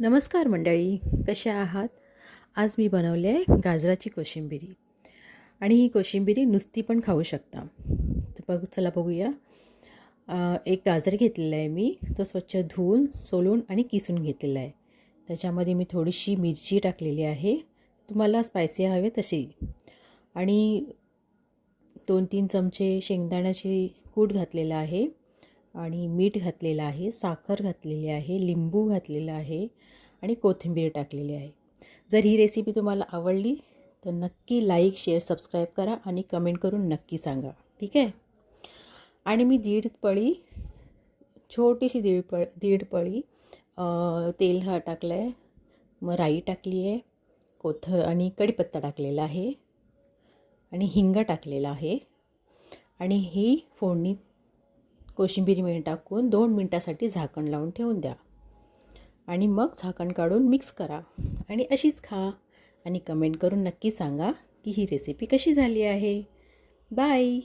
नमस्कार मंडळी कशा आहात? आज मी बनवले आहे गाजराची कोशिंबिरी. आणि ही कोशिंबिरी नुसती पण खाऊ शकता. तर बघ चला बघूया. एक गाजर घेतलेला आहे मी. तो स्वच्छ धुवून सोलून आणि किसून घेतलेला आहे. त्याच्यामध्ये मी थोडीशी मिरची टाकलेली आहे. तुम्हाला स्पायसी हवे तशी. आणि दोन तीन चमचे शेंगदाण्याची कूट घातलेला आहे. आणि मीठ घातलेलं आहे साखर घातलेली आहे लिंबू घातलेलं आहे आणि कोथिंबीर टाकलेली आहे. जर ही रेसिपी तुम्हाला आवडली तर नक्की लाईक शेअर सबस्क्राईब करा आणि कमेंट करून नक्की सांगा. ठीक आहे? आणि मी दीड पळी छोटीशी दीड पळ दीड पळी तेल हा टाकलं आहे मग राई टाकली आहे कोथ आणि कढीपत्ता टाकलेला आहे आणि हिंग टाकलेला आहे. आणि ही फोडणी कोशिंबिरीमध्ये टाकून दोन मिनटासाठी झाकण लावून ठेवून द्या. आणि मग झाकण काढून मिक्स करा. आणि अशीच खा. आणि कमेंट करून नक्की सांगा की ही रेसिपी कशी झाली आहे. बाय